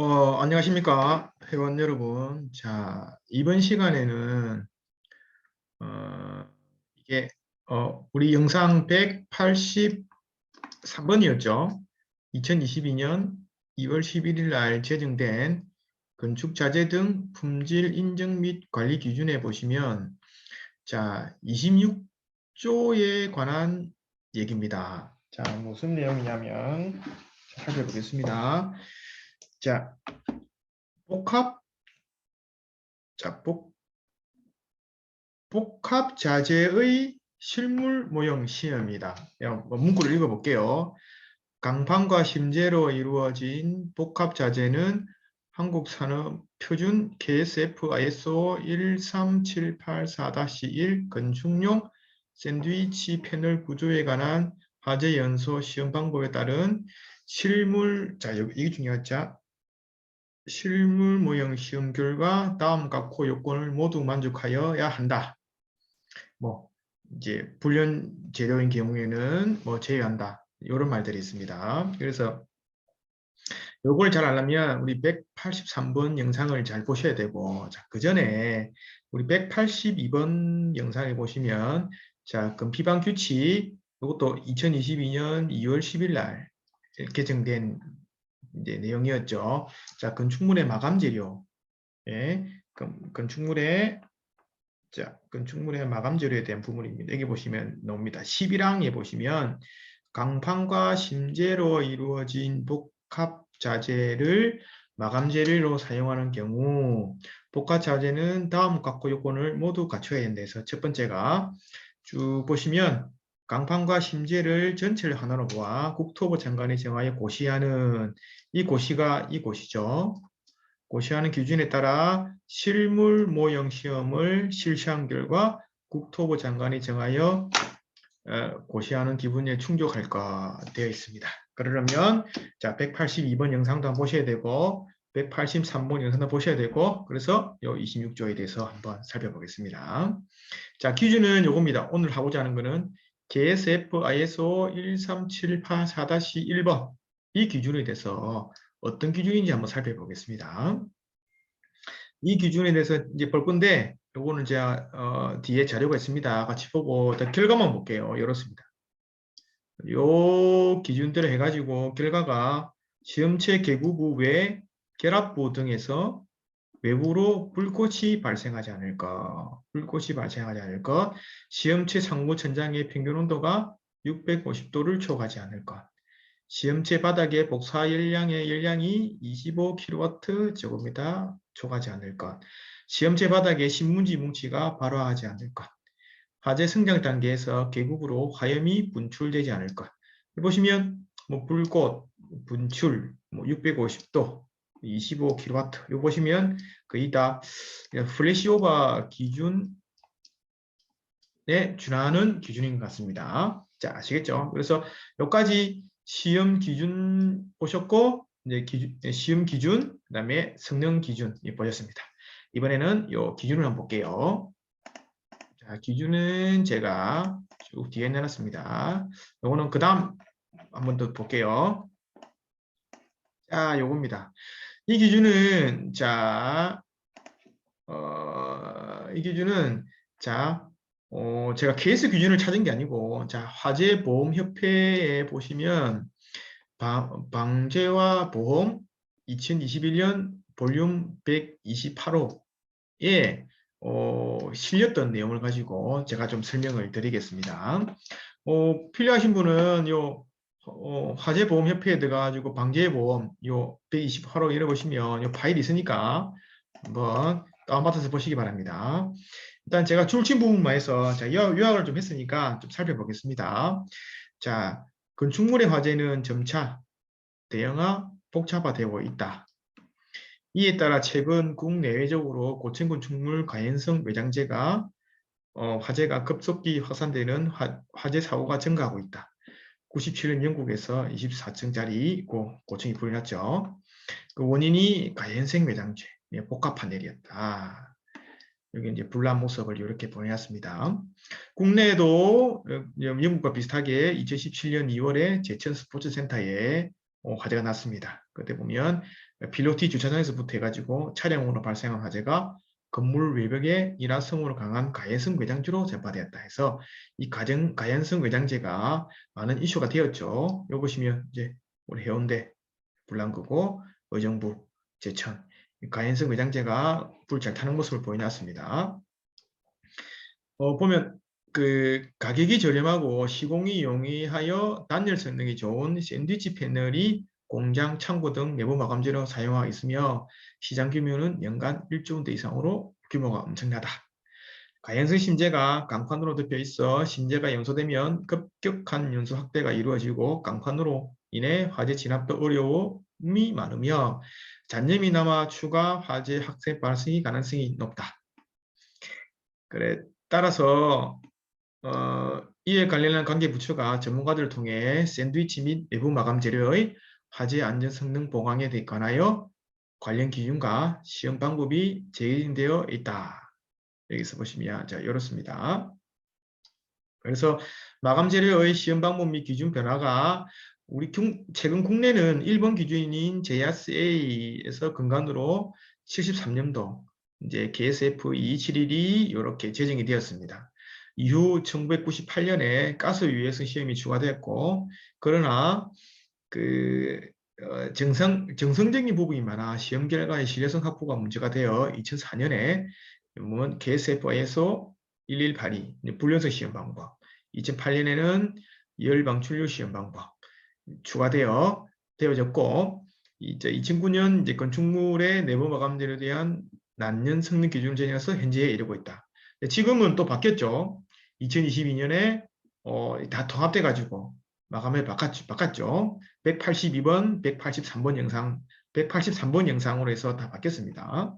어, 안녕하십니까 회원 여러분. 자, 이번 시간에는 어, 이게 어, 우리 영상 183번이었죠. 2022년 2월 11일 날 제정된 건축 자재 등 품질 인증 및 관리 기준에 보시면 자, 26조에 관한 얘기입니다. 자, 무슨 내용이냐면 자, 살펴보겠습니다. 자, 복합 자, 복, 복합 자재의 실물 모형 시험이다. 뭐 문구를 읽어볼게요. 강판과 심재로 이루어진 복합 자재는 한국 산업 표준 KSF ISO 13784-1 건축용 샌드위치 패널 구조에 관한 화재 연소 시험 방법에 따른 실물 자 여기 중요하죠. 실물 모형 시험 결과 다음 각호 요건을 모두 만족하여야 한다. 뭐 이제 불련 재료인 경우에는 뭐 제외한다. 이런 말들이 있습니다. 그래서 요걸 잘 알려면 우리 183번 영상을 잘 보셔야 되고 자, 그 전에 우리 182번 영상에 보시면 자, 그럼 비방 규칙 이것도 2022년 2월 10일 날 개정된 이제 내용이었죠. 자, 건축물의 마감 재료. 예. 건, 건축물의 자, 건축물의 마감 재료에 대한 부분입니다. 여기 보시면 나옵니다. 11항에 보시면 강판과 심재로 이루어진 복합 자재를 마감 재료로 사용하는 경우 복합 자재는 다음 각호 요건을 모두 갖춰야 된다 첫 번째가 쭉 보시면 강판과 심재를 전체를 하나로 보아 국토부 장관이 정하여 고시하는 이 고시가 이 고시죠. 고시하는 기준에 따라 실물 모형 시험을 실시한 결과 국토부 장관이 정하여 어, 고시하는 기분에 충족할까 되어 있습니다. 그러려면 자 182번 영상도 한번 보셔야 되고 183번 영상도 보셔야 되고 그래서 요 26조에 대해서 한번 살펴보겠습니다. 자 기준은 요겁니다. 오늘 하고자 하는 거는 KSF ISO 13784-1번 이 기준에 대해서 어떤 기준인지 한번 살펴보겠습니다. 이 기준에 대해서 이제 볼 건데 요거는 제가 어, 뒤에 자료가 있습니다. 같이 보고 결과만 볼게요. 이렇습니다. 요 기준대로 해가지고 결과가 시험체 개구부 외 결합부 등에서 외부로 불꽃이 발생하지 않을 것, 불꽃이 발생하지 않을 것, 시험체 상부 천장의 평균 온도가 650도를 초과하지 않을 것, 시험체 바닥의 복사 열량의 열량이 25kW 제곱미터 초과하지 않을 것, 시험체 바닥의 신문지 뭉치가 발화하지 않을 것, 화재 성장 단계에서 계곡으로 화염이 분출되지 않을 것. 보시면 뭐 불꽃, 분출, 뭐 650도, 25kW. 요 보시면 거의 다 플래시 오버 기준에 준하는 기준인 것 같습니다. 자, 아시겠죠? 그래서 여기까지 시험 기준 보셨고 이제 기준, 시험 기준, 그다음에 성능 기준 보셨습니다. 이번에는 요 기준을 한번 볼게요. 자, 기준은 제가 쭉 뒤에 내놨습니다. 요거는 그 다음 한번 더 볼게요. 자, 요겁니다. 이 기준은 자, 어, 이 기준은 자, 어, 제가 케이스 기준을 찾은 게 아니고 자, 화재보험협회에 보시면 방, 방재와 보험 2021년 볼륨 128호에 어, 실렸던 내용을 가지고 제가 좀 설명을 드리겠습니다. 어, 필요하신 분은 요 어, 화재보험협회에 들어가지고 방재보험 요 128호 읽어보시면 요 파일이 있으니까 한번 다운받아서 보시기 바랍니다. 일단 제가 출신 부분만 해서 자, 요약을 좀 했으니까 좀 살펴보겠습니다. 자, 건축물의 화재는 점차 대형화, 복잡화되고 있다. 이에 따라 최근 국내외적으로 고층 건축물 가연성 외장재가 어, 화재가 급속히 확산되는 화, 화재 사고가 증가하고 있다. 97년 영국에서 24층짜리 고, 고층이 불이 났죠. 그 원인이 가연성 외장재, 예, 복합 파넬이었다. 여기 이제 불난 모습을 이렇게 보내놨습니다. 국내에도 어, 영국과 비슷하게 2017년 2월에 제천 스포츠 센터에 어, 화재가 났습니다. 그때 보면 필로티 주차장에서부터 해가지고 차량으로 발생한 화재가 건물 외벽에 일화성으로 강한 가연성 외장재로 전파되었다 해서 이 가정, 가연성 외장재가 많은 이슈가 되었죠. 여기 보시면 이제 우리 해운대 불난거고 의정부 제천 이 가연성 외장재가 불 잘 타는 모습을 보여놨습니다. 어, 보면 그 가격이 저렴하고 시공이 용이하여 단열 성능이 좋은 샌드위치 패널이 공장, 창고 등 내부 마감재로 사용하고 있으며 시장 규모는 연간 1조 원대 이상으로 규모가 엄청나다. 가연성 심재가 강판으로 덮여 있어 심재가 연소되면 급격한 연소 확대가 이루어지고 강판으로 인해 화재 진압도 어려움이 많으며 잔염이 남아 추가 화재 확산 발생이 가능성이 높다. 그래 따라서 어, 이에 관련한 관계 부처가 전문가들을 통해 샌드위치 및 내부 마감 재료의 화재 안전 성능 보강에 관하여 관련 기준과 시험 방법이 제인되어 있다. 여기서 보시면 자 이렇습니다. 그래서 마감 재료의 시험 방법 및 기준 변화가 우리 최근 국내는 일본 기준인 JSA에서 근간으로 73년도 이제 KSF 2271이 이렇게 제정이 되었습니다. 이후 1998년에 가스 유해성 시험이 추가됐고 그러나 그 어, 정상, 정성적인 부분이 많아 시험 결과의 신뢰성 확보가 문제가 되어 2004년에 뭐 KSFI에서 1182 불연성 시험 방법 2008년에는 열 방출류 시험 방법 추가되어 되어졌고 이제 2009년 이제 건축물의 내부 마감재에 대한 난년 성능 기준을 정해서 현재에 이르고 있다. 지금은 또 바뀌었죠. 2022년에 어, 다 통합돼 가지고 마감을 바꿨, 바꿨죠. 182번, 183번 영상, 183번 영상으로 해서 다 바뀌었습니다.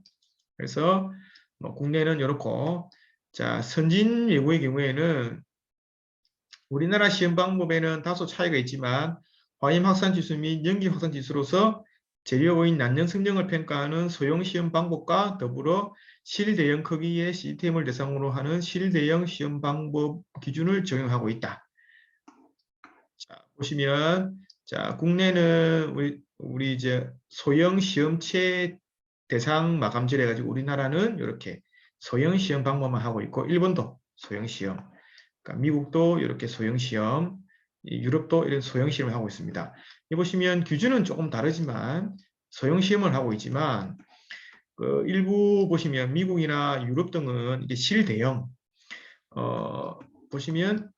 그래서 뭐 국내는 이렇고 자 선진 외국의 경우에는 우리나라 시험 방법에는 다소 차이가 있지만 화임 확산 지수 및 연기 확산 지수로서 재료의 난연 성능을 평가하는 소형 시험 방법과 더불어 실대형 크기의 시스템을 대상으로 하는 실대형 시험 방법 기준을 적용하고 있다. 자, 보시면 자, 국내는 우리 우리 이제 소형 시험체 대상 마감질 해가지고 우리나라는 이렇게 소형 시험 방법만 하고 있고 일본도 소형 시험, 그러니까 미국도 이렇게 소형 시험, 유럽도 이런 소형 시험을 하고 있습니다. 이 보시면 규준은 조금 다르지만 소형 시험을 하고 있지만 그 일부 보시면 미국이나 유럽 등은 이게 실대형 어, 보시면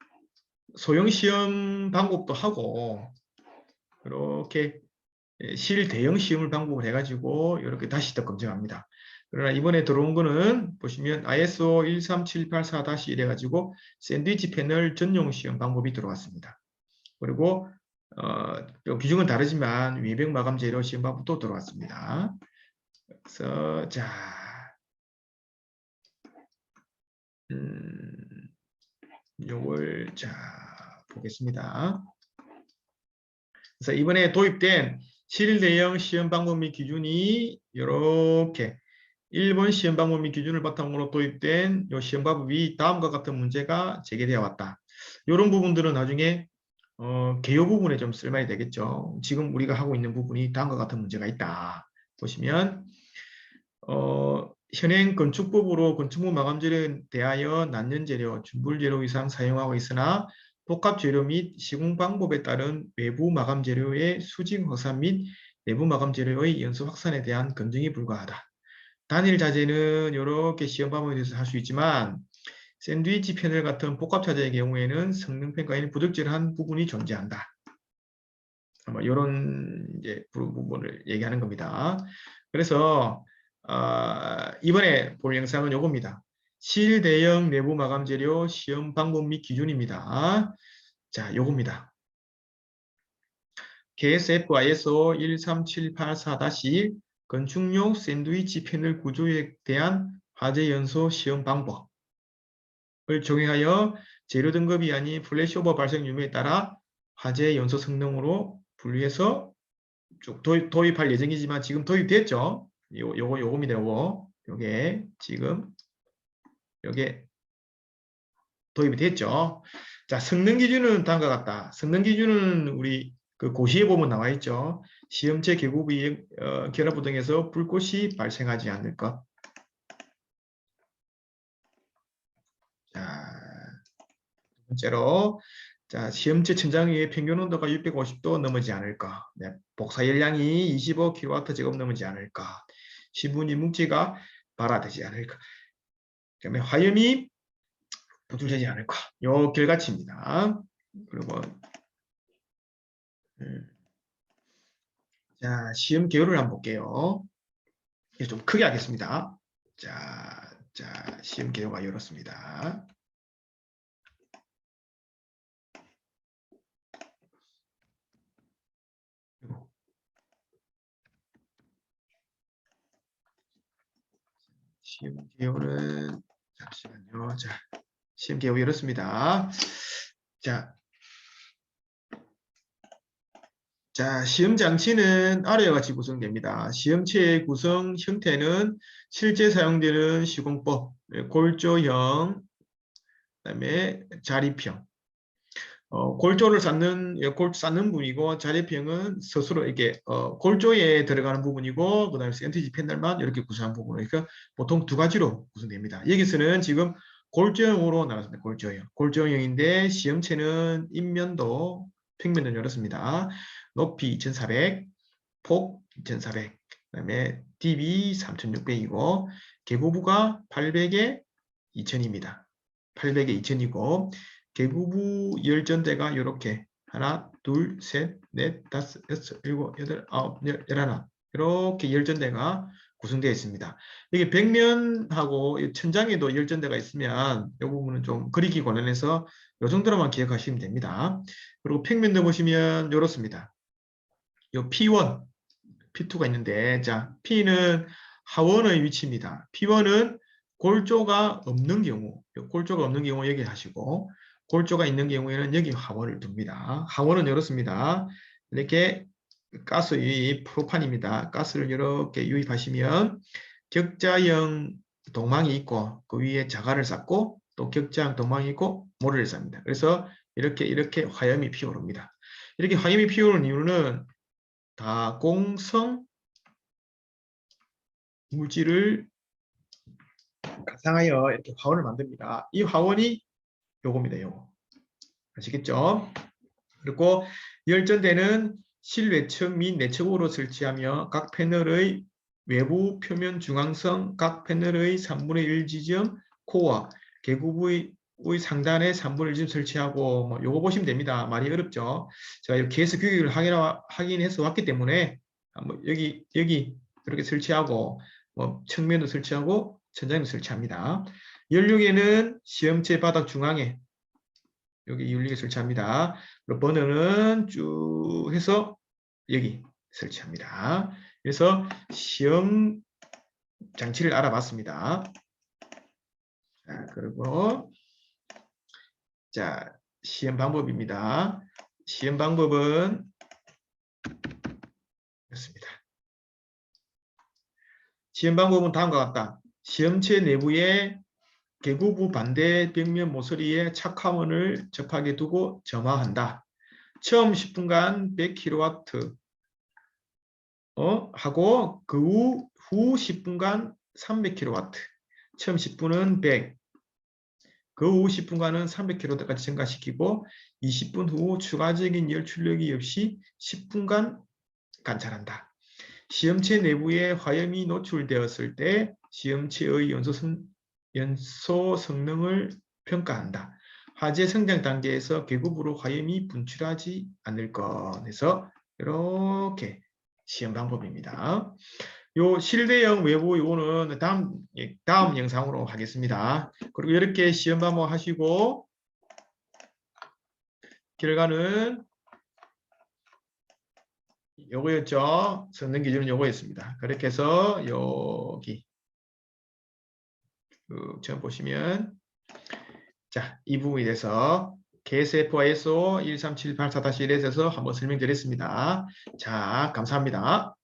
소형 시험 방법도 하고 이렇게 실대형 시험을 방법을 해가지고 이렇게 다시 또 검증합니다. 그러나 이번에 들어온 거는 보시면 ISO 13784-1 해가지고 샌드위치 패널 전용 시험 방법이 들어왔습니다. 그리고 어, 기준은 다르지만 외벽 마감 재료 시험 방법도 들어왔습니다. 그래서 자, 음, 요걸 자 보겠습니다. 그래서 이번에 도입된 실내형 시험 방법 및 기준이 이렇게 일본 시험 방법 및 기준을 바탕으로 도입된 이 시험 방법이 다음과 같은 문제가 제기되어 왔다. 이런 부분들은 나중에 어, 개요 부분에 좀 쓸만이 되겠죠. 지금 우리가 하고 있는 부분이 다음과 같은 문제가 있다. 보시면 어, 현행 건축법으로 건축물 마감재료에 대하여 난연재료, 준불재료 이상 사용하고 있으나 복합재료 및 시공 방법에 따른 외부 마감재료의 수직 확산 및 내부 마감재료의 연소 확산에 대한 검증이 불가하다. 단일 자재는 이렇게 시험 방법에 대해서 할 수 있지만 샌드위치 패널 같은 복합차재의 경우에는 성능 평가에는 부적절한 부분이 존재한다. 아마 이런 이제 부분을 얘기하는 겁니다. 그래서 어, 이번에 볼 영상은 요겁니다. 실대형 내부 마감 재료 시험 방법 및 기준입니다. 자, 요겁니다. KSF ISO 13784-1 건축용 샌드위치 패널 구조에 대한 화재 연소 시험 방법 을 적용하여 재료 등급이 아닌 플래시오버 발생 유무에 따라 화재 연소 성능으로 분류해서 쭉 도입, 도입할 예정이지만 지금 도입됐죠. 요, 요거 요겁니다. 요거 요게 지금 요게 도입이 됐죠. 자 성능 기준은 다음과 같다. 성능 기준은 우리 그 고시에 보면 나와 있죠. 시험체 계곡의 어, 결합부 등에서 불꽃이 발생하지 않을 것. 자, 두 번째로 자, 시험체 천장 위의 평균 온도가 650도 넘지 않을까. 네, 복사 열량이 25kW 제곱 넘지 않을까. 지분이 뭉치가 발화되지 않을까. 그다음에 화염이 분출되지 않을까. 요 결과치입니다. 그리고 음, 자 시험 개요를 한번 볼게요. 좀 크게 하겠습니다. 자, 자 시험 개요가 이렇습니다. 그리고 시험 개요는 잠시만요. 자, 시험 개요 이렇습니다. 자, 자, 시험 장치는 아래와 같이 구성됩니다. 시험체의 구성 형태는 실제 사용되는 시공법, 골조형, 그다음에 자립형. 어, 골조를 쌓는 예, 골 쌓는 부분이고 자립형은 스스로 이게 어, 골조에 들어가는 부분이고 그다음에 센티지 패널만 이렇게 구성한 부분이니까 보통 두 가지로 구성됩니다. 여기서는 지금 골조형으로 나왔습니다. 골조형. 골조형인데 시험체는 인면도 평면도 열었습니다. 높이 2400, 폭 2400, 그다음에 DB 3600이고 개구부가 800에 2000입니다. 800에 2000이고 개구부 열전대가 이렇게 하나, 둘, 셋, 넷, 다섯, 여섯, 일곱, 여덟, 아홉, 열, 열하나 이렇게 열전대가 구성되어 있습니다. 이게 벽면하고 천장에도 열전대가 있으면 이 부분은 좀 그리기 관련해서 이 정도로만 기억하시면 됩니다. 그리고 평면도 보시면 이렇습니다. 요 P1, P2가 있는데 자 P는 하원의 위치입니다. P1은 골조가 없는 경우, 골조가 없는 경우 여기 하시고 골조가 있는 경우에는 여기 하원을 둡니다. 하원은 이렇습니다. 이렇게 가스 유입 프로판입니다. 가스를 이렇게 유입하시면 격자형 동망이 있고 그 위에 자갈을 쌓고 또 격자형 동망이 있고 모래를 쌉니다. 그래서 이렇게 이렇게 화염이 피어오릅니다. 이렇게 화염이 피어오는 이유는 다공성 물질을 가상하여 이렇게 화원을 만듭니다. 이 화원이 요겁니다. 요거. 아시겠죠? 그리고 열전대는 실외측 및 내측으로 설치하며 각 패널의 외부 표면 중앙성 각 패널의 3분의 1 지점 코어 개구부의 상단에 3분의 1 지점 설치하고 뭐 요거 보시면 됩니다. 많이 어렵죠. 제가 이렇게 해서 확인, 확인해서 왔기 때문에 뭐 여기 여기 이렇게 설치하고 뭐 측면도 설치하고 천장도 설치합니다. 연료계는 시험체 바닥 중앙에 여기 윤리계 설치합니다. 번호는 쭉 해서 여기 설치합니다. 그래서 시험 장치를 알아봤습니다. 자, 그리고 자, 시험 방법입니다. 시험 방법은 이렇습니다. 시험 방법은 다음과 같다. 시험체 내부에 개구부 반대 벽면 모서리에 착화원을 접하게 두고 점화한다. 처음 10분간 100kW 어, 하고 그 후 후 10분간 300kW. 처음 10분은 100. 그 후 10분간은 300kW까지 증가시키고 20분 후 추가적인 열 출력이 없이 10분간 관찰한다. 시험체 내부에 화염이 노출되었을 때 시험체의 연소 연소 성능을 평가한다. 화재 성장 단계에서 계급으로 화염이 분출하지 않을 것 해서 이렇게 시험 방법입니다. 요 실내형 외부 요거는 다음 예, 다음 영상으로 하겠습니다. 그리고 이렇게 시험 방법 하시고 결과는 요거였죠. 성능 기준은 요거였습니다. 그렇게 해서 여기 그 처음 보시면 자, 이 부분에 대해서 개세포 ISO 13784-1에서 한번 설명드렸습니다. 자, 감사합니다.